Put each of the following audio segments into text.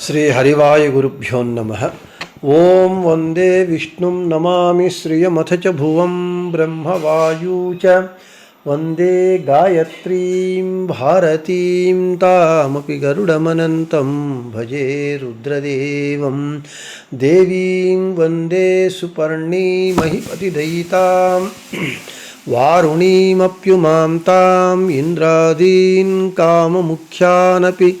श्रीहरिवायुगुरुभ्यो नमः। ॐ वंदे विष्णुं नमामि श्रियमथ च भुवं ब्रह्मवायू च। वंदे गायत्रीं, भारतीं, तामपि गरुडमनन्तं, भजे रुद्रदेवं। देवीं वंदे सुपर्णीमहिपतिदयिताम् वारुणीमप्युमां ताम् इन्द्रादीन्, काममुख्यानपि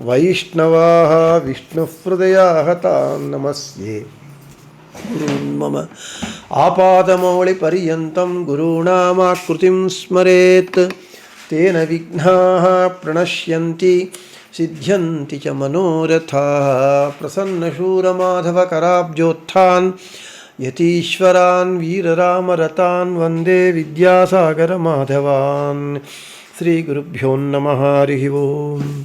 वैष्णवाः विष्णुहृदयाः तान् नमस्ये। मम आपादमौलिपर्यन्तं गुरूणामाकृतिं स्मरेत्। तेन विघ्नाः प्रणश्यन्ति, सिद्ध्यन्ति च मनोरथाः। प्रसन्नशूरमाधवकराब्जोत्थान्, यतीश्वरान्, वीररामरतान्, वंदे विद्यासागरमाधवान्। श्रीगुरुभ्यो नमः, हरिः ओम्।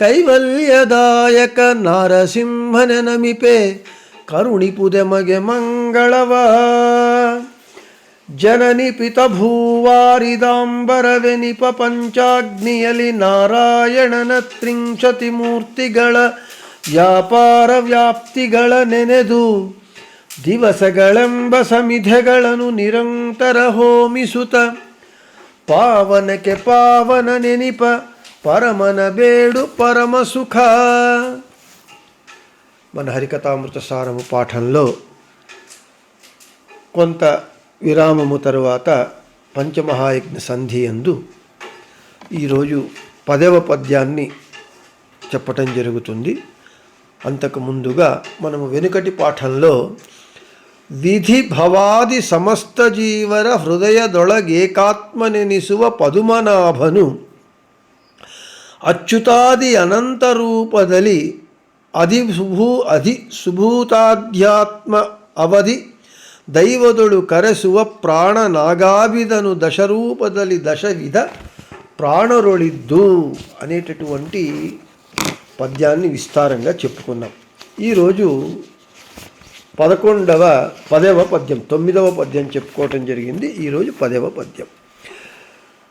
ಕೈವಲ್ಯದಾಯಕ ನಾರಸಿಂಹನ ನಮಿಪೆ ಕರುಣಿಪುದೆ ಮಗೆ ಮಂಗಳವ. ಜನನಿ ಪಿತ ಭೂವಾರಿದಾಂಬರವೆನಿಪ ಪಂಚಾಗ್ನಿಯಲಿ ನಾರಾಯಣನ ತ್ರಿಂಶತಿ ಮೂರ್ತಿಗಳ ವ್ಯಾಪಾರ ವ್ಯಾಪ್ತಿಗಳ ನೆನೆದು ದಿವಸಗಳೆಂಬ ಸಮಿಧೆಗಳನ್ನು ನಿರಂತರ ಹೋಮಿಸುತ್ತ ಪಾವನಕ್ಕೆ ಪಾವನ ನೆನಿಪ పరమనబేడు పరమసుఖ. మన హరికథామృత సారము పాఠంలో కొంత విరామము తరువాత పంచమహాయజ్ఞ సంధి అందు ఈరోజు పదవ పద్యాన్ని చెప్పటం జరుగుతుంది. అంతకు ముందుగా మనము వెనుకటి పాఠంలో విధి భవాది సమస్త జీవర హృదయదొళగేకాత్మనెనిసువ పదుమనాభను అచ్యుతాది అనంత రూపదలి అది ಸುಭೂ ಅಧಿ సుభూతాధ్యాత్మ అవధి దైవదుడు ಕರೆಸುವ ప్రాణ ನಾಗಾಬಿದನು దశరూపదలి దశవిధ ప్రాణరొళిద్దు అనేటటువంటి పద్యాన్ని విస్తారంగా చెప్పుకున్నాం. ఈరోజు పదకొండవ పదవ పద్యం తొమ్మిదవ పద్యం చెప్పుకోవటం జరిగింది. ఈరోజు పదవ పద్యం.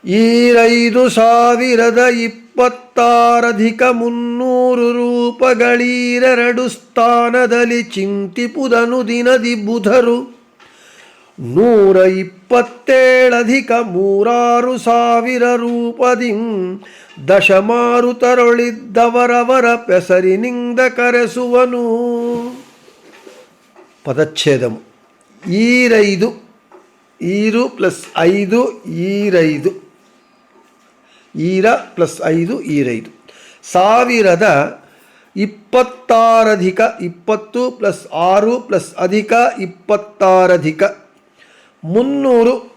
ಈರೈದು ಸಾವಿರದ ಇಪ್ಪತ್ತಾರಧಿಕ ಮುನ್ನೂರು ರೂಪಗಳೀರೆರಡು ಸ್ಥಾನದಲ್ಲಿ ಚಿಂತಿಪುದನು ದಿನದಿ ಬುಧರು. ನೂರ ಇಪ್ಪತ್ತೇಳಧಿಕ ಮೂರಾರು ಸಾವಿರ ರೂಪದಿಂ ದಶಮಾರುತರೊಳಿದ್ದವರವರ ಪೆಸರಿನಿಂದ ಕರೆಸುವನು. ಪದಚ್ಛೇದಮು ಈರೈದು, ಈರು ಪ್ಲಸ್ ಐದು, ಈರೈದು. ಈರ ಪ್ಲಸ್ ಐದು, ಈರೈದು. ಸಾವಿರದ ಇಪ್ಪತ್ತಾರಧಿಕ ಇಪ್ಪತ್ತು ಪ್ಲಸ್ ಆರು ಪ್ಲಸ್ ಅಧಿಕ ಇಪ್ಪತ್ತಾರಧಿಕ ಮುನ್ನೂರು,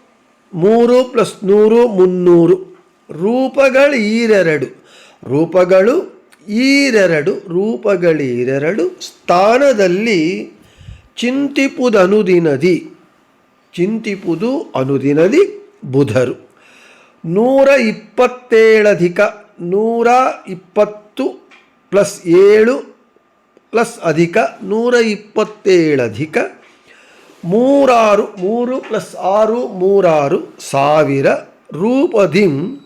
ಮೂರು ಪ್ಲಸ್ ನೂರು, ಮುನ್ನೂರು. ರೂಪಗಳು ಈರೆರಡು. ರೂಪಗಳು ಈರೆರಡು ರೂಪಗಳೀರೆರಡು ಸ್ಥಾನದಲ್ಲಿ ಚಿಂತಿಪುದನುದಿನದಿ. ಚಿಂತಿಪುದು ಅನುದಿನದಿ ಬುಧರು. ನೂರ ಇಪ್ಪತ್ತೇಳಧಿಕ ನೂರ ಇಪ್ಪತ್ತು ಪ್ಲಸ್ ಏಳು ಪ್ಲಸ್ ಅಧಿಕ ನೂರ ಇಪ್ಪತ್ತೇಳಧಿಕ ಮೂರಾರು, ಮೂರು ಪ್ಲಸ್ ಆರು, ಮೂರಾರು ಸಾವಿರ ರೂಪದಿಂ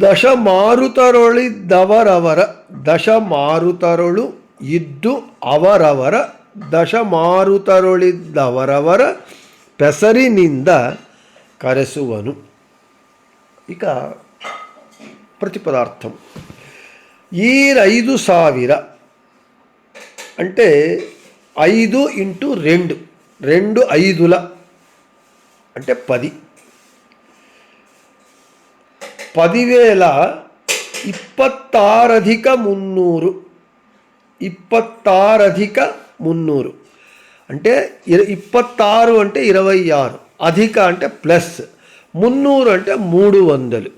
ದಶಮಾರುತರೊಳಿದ್ದವರವರ ದಶಮಾರುತರೊಳು ಇದ್ದು ಅವರವರ ದಶಮಾರುತರೊಳಿದ್ದವರವರ ಪೆಸರಿನಿಂದ ಕರೆಸುವನು. ఇక ప్రతిపదార్థం ఈ ఐదు సావిర అంటే ఐదు ఇంటూ రెండు రెండు ఐదుల అంటే పది. పదివేల ఇప్పత్తారధిక మున్నూరు ఇప్పత్తారధిక మున్నూరు. అంటే ఇప్పత్తారు అంటే ఇరవై ఆరు అధిక అంటే ప్లస్. మున్నూరు అంటే మూడు వందలు.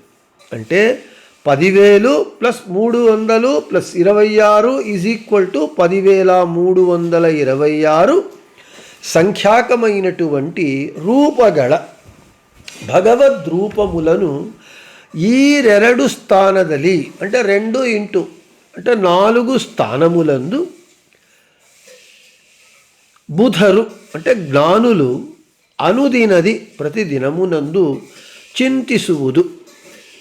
అంటే పదివేలు ప్లస్ మూడు వందలు ప్లస్ ఇరవై ఆరు ఈజ్ ఈక్వల్ టు పదివేల మూడు వందల ఇరవై ఆరు సంఖ్యాకమైనటువంటి రూపగళ భగవద్ రూపములను ఈ ಈರೆರಡು స్థానదలి అంటే రెండు ఇంటూ అంటే నాలుగు స్థానములందు బుధరు అంటే జ్ఞానులు అనుదినది ప్రతిదినమునందు చింతిసువుదు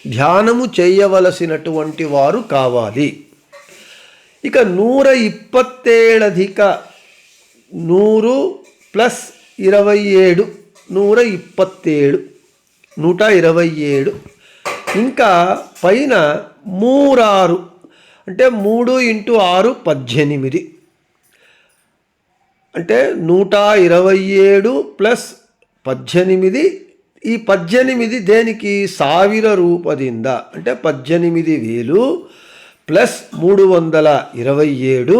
ధ్యానము చేయవలసినటువంటి వారు కావాలి. ఇక నూర ఇప్పత్తేಳధిక నూరు ప్లస్ ఇరవై ఏడు నూర ఇప్పత్తేడు నూట ఇరవై ఏడు ఇంకా పైన మూరారు అంటే మూడు ఇంటూ ఆరు పద్దెనిమిది. అంటే నూట ఇరవై ఏడు ప్లస్ పద్దెనిమిది ఈ పద్దెనిమిది దేనికి సావిర రూపದಿಂದ అంటే పద్దెనిమిది వేలు ప్లస్ మూడు వందల ఇరవై ఏడు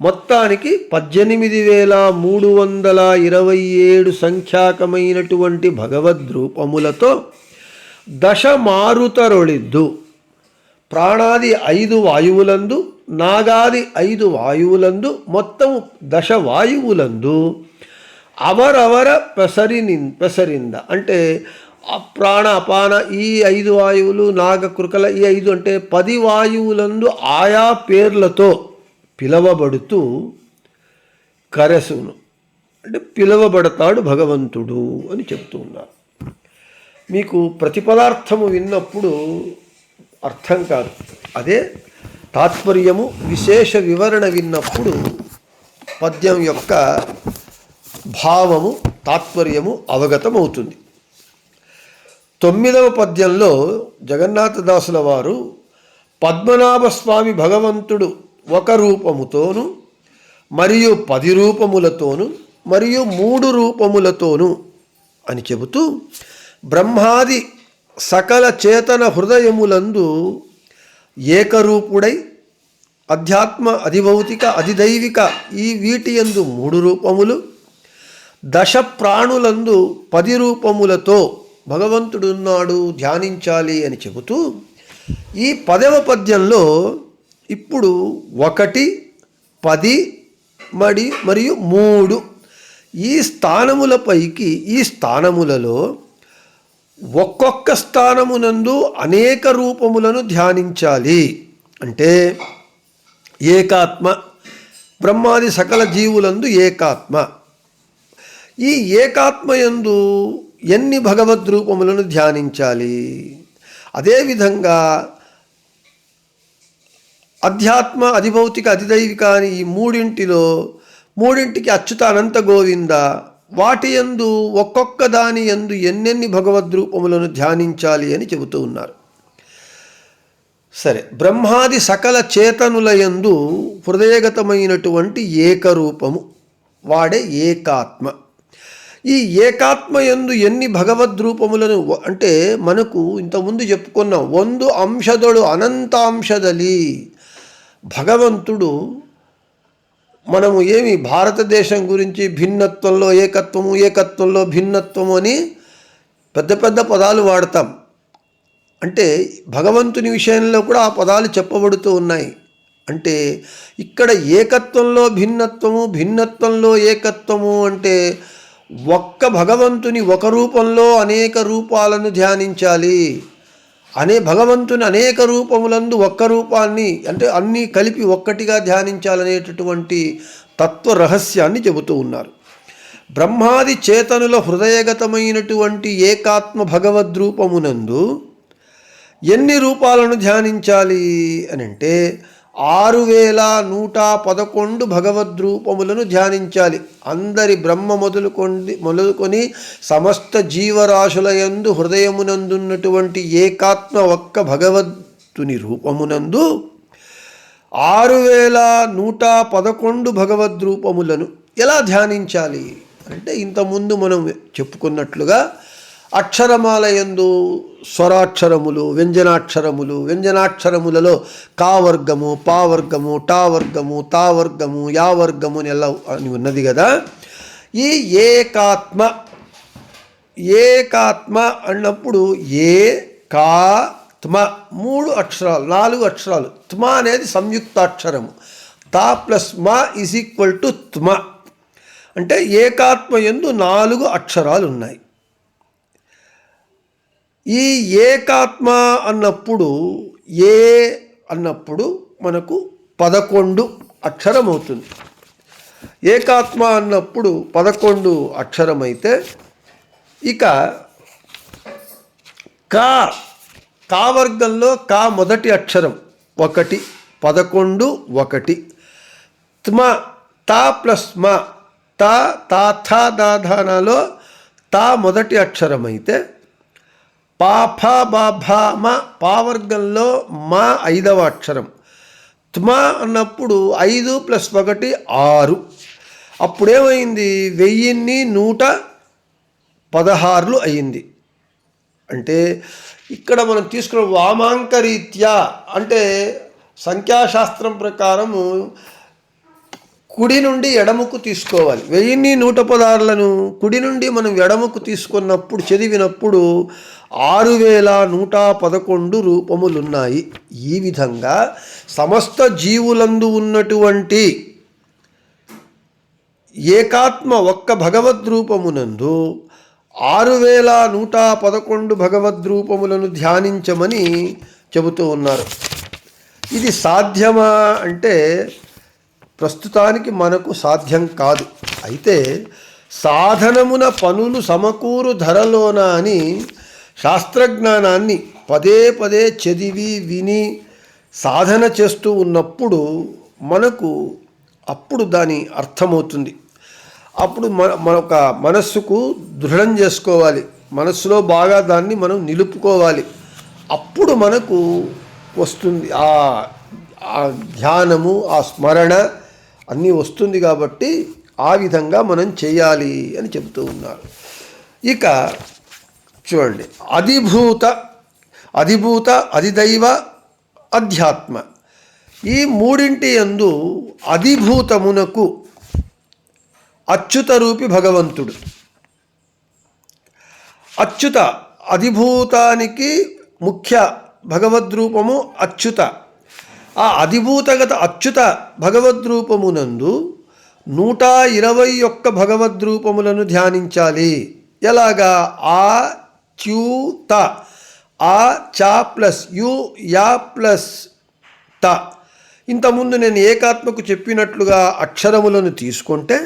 మొత్తానికి పద్దెనిమిది వేల మూడు వందల ఇరవై ఏడు సంఖ్యాకమైనటువంటి భగవద్రూపములతో దశ మారుతరొళిద్దు ప్రాణాది ఐదు వాయువులందు నాగాది ఐదు వాయువులందు మొత్తం దశ వాయువులందు. అవరవర పెసరిని పెసరింద అంటే ప్రాణ అపాన ఈ ఐదు వాయువులు నాగకృకల ఈ ఐదు అంటే పది వాయువులందు ఆయా పేర్లతో పిలవబడుతూ కరసును. అంటే పిలువబడతాడు భగవంతుడు అని చెప్తూ ఉన్నారు. మీకు ప్రతిపదార్థము విన్నప్పుడు అర్థం కాదు. అదే తాత్పర్యము విశేష వివరణ విన్నప్పుడు పద్యం యొక్క భావము తాత్పర్యము అవగతమవుతుంది. తొమ్మిదవ పద్యంలో జగన్నాథదాసుల వారు పద్మనాభ స్వామి భగవంతుడు ఒక రూపముతోను మరియు పది రూపములతోను మరియు మూడు రూపములతోను అని చెబుతూ బ్రహ్మాది సకల చేతన హృదయములందు ఏకరూపుడై అధ్యాత్మ అధిభౌతిక అధిదైవిక ఈ వీటి యందు మూడు రూపములు దశ ప్రాణులందు పది రూపములతో భగవంతుడున్నాడు ధ్యానించాలి అని చెబుతూ ఈ పదవ పద్యంలో ఇప్పుడు ఒకటి పది మడి మరియు మూడు ఈ స్థానములపైకి ఈ స్థానములలో ఒక్కొక్క స్థానమునందు అనేక రూపములను ధ్యానించాలి. అంటే ఏకాత్మ బ్రహ్మాది సకల జీవులందు ఏకాత్మ. ఈ ఏకాత్మయందు ఎన్ని భగవద్ రూపములను ధ్యానించాలి? అదేవిధంగా అధ్యాత్మ అధిభౌతిక అధిదైవిక అని ఈ మూడింటిలో మూడింటికి అచ్యుత అనంత గోవింద వాటి యందు ఒక్కొక్క దాని యందు ఎన్నెన్ని భగవద్ రూపములను ధ్యానించాలి అని చెబుతూ ఉన్నారు. సరే బ్రహ్మాది సకల చేతనుల యందు హృదయగతమైనటువంటి ఏకరూపము వాడే ఏకాత్మ. ఈ ఏకాత్మయందు ఎన్ని భగవద్రూపములను అంటే మనకు ఇంతకుముందు చెప్పుకున్నాం ಒಂದು అంశదొడు అనంతాంశదలి. భగవంతుడు మనము ఏమి భారతదేశం గురించి భిన్నత్వంలో ఏకత్వము ఏకత్వంలో భిన్నత్వము అని పెద్ద పెద్ద పదాలు వాడతాం. అంటే భగవంతుని విషయంలో కూడా ఆ పదాలు చెప్పబడుతూ ఉన్నాయి. అంటే ఇక్కడ ఏకత్వంలో భిన్నత్వము భిన్నత్వంలో ఏకత్వము అంటే ఒక్క భగవంతుని ఒక రూపంలో అనేక రూపాలను ధ్యానించాలి. అనే భగవంతుని అనేక రూపములందు ఒక్క రూపాన్ని అంటే అన్నీ కలిపి ఒక్కటిగా ధ్యానించాలనేటటువంటి తత్వ రహస్యాన్ని చెబుతూ ఉన్నారు. బ్రహ్మాది చేతనుల హృదయగతమైనటువంటి ఏకాత్మ భగవద్రూపమునందు ఎన్ని రూపాలను ధ్యానించాలి అని అంటే ఆరు వేల నూట పదకొండు భగవద్రూపములను ధ్యానించాలి. అందరి బ్రహ్మ మొదలుకొని మొదలుకొని సమస్త జీవరాశుల యందు హృదయమునందున్నటువంటి ఏకాత్మ ఒక్క భగవద్తుని రూపమునందు ఆరు వేల నూట పదకొండు భగవద్రూపములను ఎలా ధ్యానించాలి? అంటే ఇంతకుముందు మనం చెప్పుకున్నట్లుగా అక్షరమాల యందు స్వరాక్షరములు వ్యంజనాక్షరములు వ్యంజనాక్షరములలో కావర్గము పావర్గము టావర్గము తావర్గము యావర్గము అని ఎలా అని ఉన్నది కదా? ఈ ఏకాత్మ ఏకాత్మ అన్నప్పుడు ఏ కా త్మ మూడు అక్షరాలు నాలుగు అక్షరాలు. త్మ అనేది సంయుక్తాక్షరము. తా ప్లస్ మా ఈజ్ ఈక్వల్ టు త్మ. అంటే ఏకాత్మ ఎందు నాలుగు అక్షరాలు ఉన్నాయి. ఈ ఏకాత్మ అన్నప్పుడు ఏ అన్నప్పుడు మనకు పదకొండు అక్షరం అవుతుంది ఏకాత్మ అన్నప్పుడు పదకొండు అక్షరమైతే ఇక కా కా వర్గంలో కా మొదటి అక్షరం ఒకటి పదకొండు ఒకటి. త్మ తా ప్లస్ మ తా తా థా దాధానాలో తా మొదటి అక్షరం పాఫ పా బా మ పావర్గంలో మా ఐదవ అక్షరం. త్మ అన్నప్పుడు ఐదు ప్లస్ ఒకటి ఆరు. అప్పుడేమైంది? వెయ్యిన్ని నూట పదహారులు అయింది అంటే ఇక్కడ మనం తీసుకున్న వామాంకరీత్యా అంటే సంఖ్యాశాస్త్రం ప్రకారము కుడి నుండి ఎడముకు తీసుకోవాలి. వెయ్యిన్ని నూట పదార్లను కుడి నుండి మనం ఎడముకు తీసుకున్నప్పుడు చదివినప్పుడు ఆరు వేల నూట పదకొండు రూపములున్నాయి. ఈ విధంగా సమస్త జీవులందు ఉన్నటువంటి ఏకాత్మ ఒక్క భగవద్రూపమునందు ఆరు వేల నూట పదకొండు భగవద్రూపములను ధ్యానించమని చెబుతూ ఉన్నారు. ఇది సాధ్యమా అంటే ప్రస్తుతానికి మనకు సాధ్యం కాదు. అయితే సాధనమున పనులు సమకూరు ధరలోన అని శాస్త్రజ్ఞానాన్ని పదే పదే చదివి విని సాధన చేస్తూ ఉన్నప్పుడు మనకు అప్పుడు దాని అర్థమవుతుంది. అప్పుడు మన మనొక ఒక మనస్సుకు దృఢం చేసుకోవాలి. మనస్సులో బాగా దాన్ని మనం నిలుపుకోవాలి. అప్పుడు మనకు వస్తుంది. ఆ ఆ ధ్యానము ఆ స్మరణ అన్నీ వస్తుంది కాబట్టి ఆ విధంగా మనం చేయాలి అని చెబుతూ ఉన్నారు. ఇక చూడండి. అధిభూత అధిభూత అధిదైవ అధ్యాత్మ. ఈ మూడింటి యందు అధిభూతమునకు అచ్యుత రూపి భగవంతుడు. అచ్యుత అధిభూతానికి ముఖ్య భగవద్రూపము అచ్యుత. ఆ అధిభూతగత అచ్యుత భగవద్రూపమునందు నూట ఇరవై ఒక్క భగవద్రూపములను ధ్యానించాలి. ఎలాగా? ఆ చ్యూత ఆ చా ప్లస్ యు యా ప్లస్ త ఇంతకుముందు నేను ఏకాత్మకు చెప్పినట్లుగా అక్షరములను తీసుకుంటే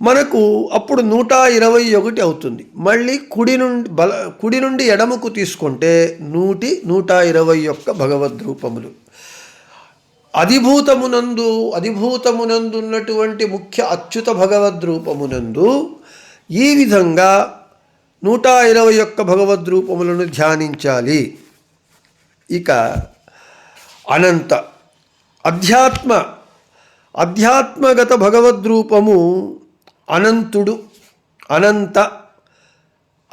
మనకు అప్పుడు నూట ఇరవై ఒకటి అవుతుంది. మళ్ళీ కుడి నుండి బల కుడి నుండి ఎడమకు తీసుకుంటే నూటి నూట ఇరవై ఒక్క భగవద్రూపములు. అధిభూతమునందు అధిభూతమునందు ఉన్నటువంటి ముఖ్య అచ్యుత భగవద్రూపమునందు ఈ విధంగా నూట ఇరవై ఒక్క భగవద్రూపములను ధ్యానించాలి. ఇక అనంత. అధ్యాత్మ. అధ్యాత్మగత భగవద్రూపము అనంతుడు. అనంత.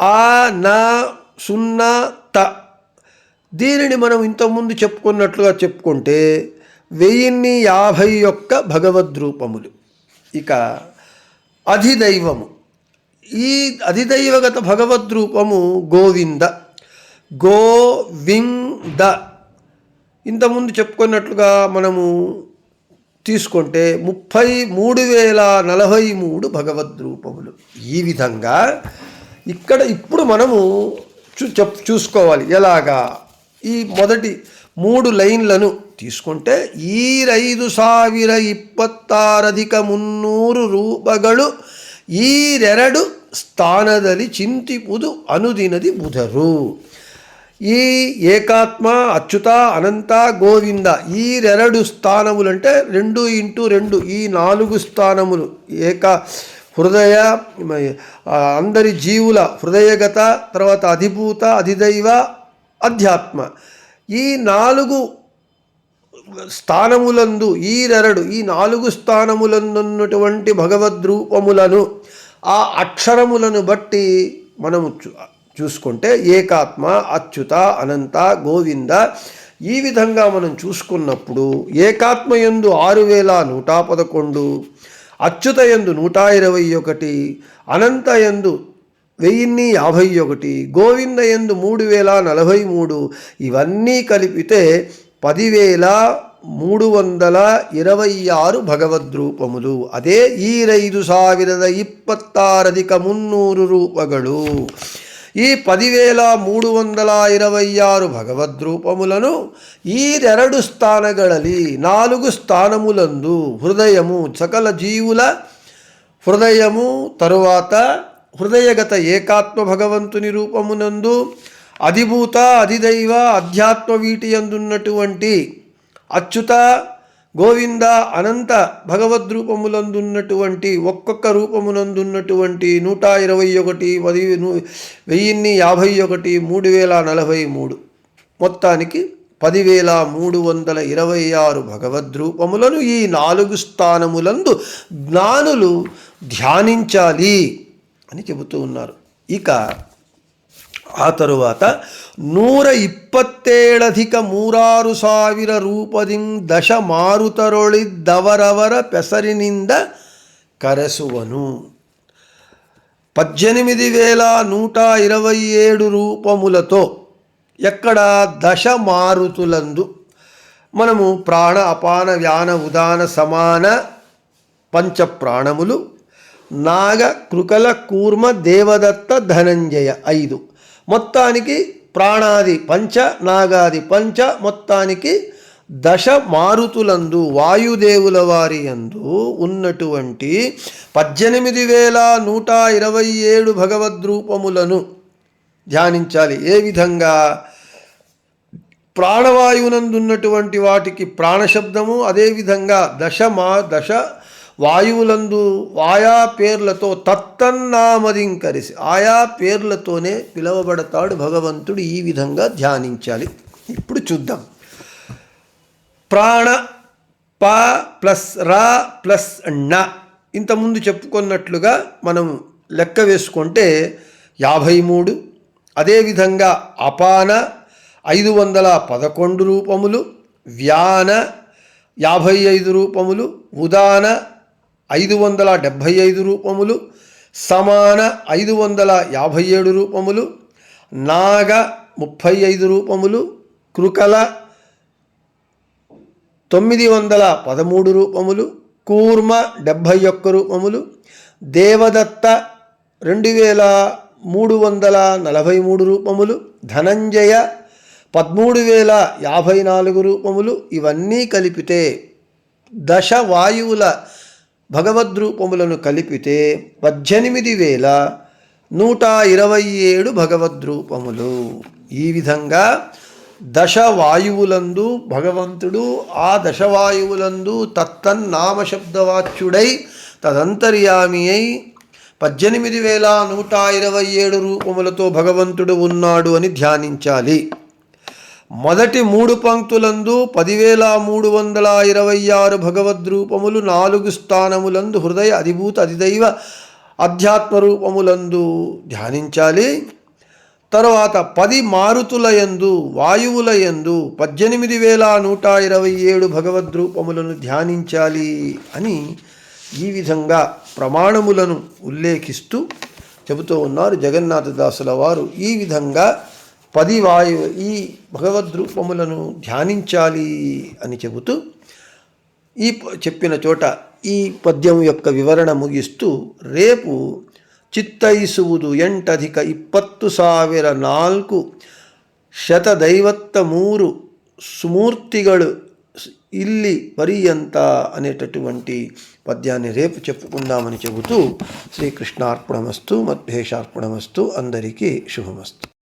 ఆ నా సున్నా త. దీనిని మనం ఇంతకుముందు చెప్పుకున్నట్లుగా చెప్పుకుంటే వెయ్యిన్ని యాభై ఒక్క భగవద్రూపములు. ఇక అధిదైవము. ఈ అధిదైవగత భగవద్రూపము గోవింద గోవింద ఇంతకుముందు చెప్పుకున్నట్లుగా మనము తీసుకుంటే ముప్పై మూడు వేల నలభై మూడు భగవద్రూపములు ఈ విధంగా ఇక్కడ ఇప్పుడు మనము చూ చెప్ చూసుకోవాలి ఎలాగా ఈ మొదటి మూడు లైన్లను తీసుకుంటే ఈరైదు ಸಾವಿರ ಇಪ್ಪತ್ತಾರಧಿಕ ಮುನ್ನೂರು ರೂಪಗಳು ಈರೆರಡು ಸ್ಥಾನದಲ್ಲಿ ಚಿಂತಿಪುದು ಅನುದಿನದಿ ಬುಧರು ఈ ఏకాత్మ అచ్యుత అనంత గోవింద ఈ రెండు స్థానములు అంటే రెండు ఇంటూ రెండు ఈ నాలుగు స్థానములు ఏక హృదయ ఆ, అందరి జీవుల హృదయగత తర్వాత అధిభూత అధిదైవ అధ్యాత్మ ఈ నాలుగు స్థానములందు ఈరెరడు ఈ నాలుగు స్థానములందున్నటువంటి భగవద్రూపములను ఆ అక్షరములను బట్టి మనము చూ చూసుకుంటే ఏకాత్మ అచ్యుత అనంత గోవింద ఈ విధంగా మనం చూసుకున్నప్పుడు ఏకాత్మ యందు ఆరు వేల నూట పదకొండు అచ్యుత యందు నూట ఇరవై ఒకటి అనంత యందు వెయ్యిన్ని యాభై ఒకటి గోవింద యందు మూడు వేల నలభై మూడు ఇవన్నీ కలిపితే పదివేల మూడు వందల ఇరవై ఆరు భగవద్రూపములు. అదే ಈರೈದು సావిరద ఇప్పత్తారధిక మున్నూరు రూపగడు. ఈ పదివేల మూడు వందల ఇరవై ఆరు భగవద్రూపములను ఈ రెరడు స్థానగళలి నాలుగు స్థానములందు హృదయము సకల జీవుల హృదయము తరువాత హృదయగత ఏకాత్మ భగవంతుని రూపమునందు అధిభూత అధిదైవ అధ్యాత్మ వీటియందున్నటువంటి అచ్యుత గోవింద అనంత భగవద్రూపములందున్నటువంటి ఒక్కొక్క రూపమునందున్నటువంటి నూట ఇరవై ఒకటి పది వెయ్యిన్ని యాభై ఒకటి మూడు వేల నలభై మూడు. మొత్తానికి పదివేల మూడు వందల ఇరవై ఆరు భగవద్రూపములను ఈ నాలుగు స్థానములందు జ్ఞానులు ధ్యానించాలి అని చెబుతూ ఉన్నారు. ఇక ಆ ತರುవాత ನೂರ ಇಪ್ಪತ್ತೇಳಧಿಕ ಮೂರಾರು రూపదిం దశ మారుతరొళి దవరవర ಪೆಸರಿನಿಂದ కరసువను. పద్దెనిమిది వేల నూట ఇరవై ఏడు రూపములతో ఎక్కడ దశ మారుతులందు మనము ప్రాణ అపాన వ్యాన ఉదాన సమాన పంచ ప్రాణములు నాగ కృకల కూర్మ దేవదత్త ధనంజయ ఐదు. మొత్తానికి ప్రాణాది పంచ నాగాది పంచ మొత్తానికి దశ మారుతులందు వాయుదేవుల వారి యందు ఉన్నటువంటి పద్దెనిమిది వేల నూట ఇరవై ఏడు భగవద్రూపములను ధ్యానించాలి. ఏ విధంగా? ప్రాణవాయువునందున్నటువంటి వాటికి ప్రాణశబ్దము అదేవిధంగా దశ మా దశ వాయువులందు ఆయా పేర్లతో తత్తన్నామదింకరిసి ఆయా పేర్లతోనే పిలువబడతాడు భగవంతుడు ఈ విధంగా ధ్యానించాలి. ఇప్పుడు చూద్దాం. ప్రాణ ప ప్లస్ రా ప్లస్ ణ. ఇంతకుముందు చెప్పుకున్నట్లుగా మనం లెక్క వేసుకుంటే యాభై మూడు అదేవిధంగా అపాన ఐదు వందల పదకొండు రూపములు వ్యాన యాభై ఐదు రూపములు ఉదాన ఐదు వందల డెబ్భై ఐదు రూపములు సమాన ఐదు వందల యాభై ఏడు రూపములు నాగ ముప్పై ఐదు రూపములు కృకల తొమ్మిది వందల పదమూడు రూపములు కూర్మ డెబ్భై ఒక్క రూపములు దేవదత్త రెండు వేల మూడు వందల నలభై మూడు రూపములు ధనంజయ పదమూడు వేల యాభై నాలుగు రూపములు ఇవన్నీ కలిపితే దశ వాయువుల భగవద్రూపములను కలిపితే పద్దెనిమిది వేల నూట ఇరవై ఏడు భగవద్రూపములు. ఈ విధంగా దశవాయువులందు భగవంతుడు ఆ దశవాయువులందు తత్తన్నామశబ్దవాచ్యుడై తదంతర్యామి అయి పద్దెనిమిది వేల నూట ఇరవై ఏడు రూపములతో భగవంతుడు ఉన్నాడు అని ధ్యానించాలి. మొదటి మూడు పంక్తులందు పదివేల మూడు వందల ఇరవై ఆరు భగవద్రూపములు నాలుగు స్థానములందు హృదయ అధిభూత అధిదైవ అధ్యాత్మ రూపములందు ధ్యానించాలి. తర్వాత పది మారుతుల యందు వాయువుల యందు పద్దెనిమిది వేల నూట ఇరవై ఏడు భగవద్రూపములను ధ్యానించాలి అని ఈ విధంగా ప్రమాణములను ఉల్లేఖిస్తూ చెబుతూ ఉన్నారు జగన్నాథదాసుల వారు. ఈ విధంగా పదివాయు ఈ భగవద్రూపములను ధ్యానించాలి అని చెబుతూ ఈ చెప్పిన చోట ఈ పద్యం యొక్క వివరణ ముగిస్తూ రేపు చిత్తైసువుదు ఎంటధిక ఇప్పత్తు సావిర నాలుగు శతదైవత్త మూరు స్మూర్తిగలు ఇల్లి పరియంత అనేటటువంటి పద్యాన్ని రేపు చెప్పుకుందామని చెబుతూ శ్రీకృష్ణార్పణమస్తు మద్భేషార్పణమస్తు అందరికీ శుభమస్తు.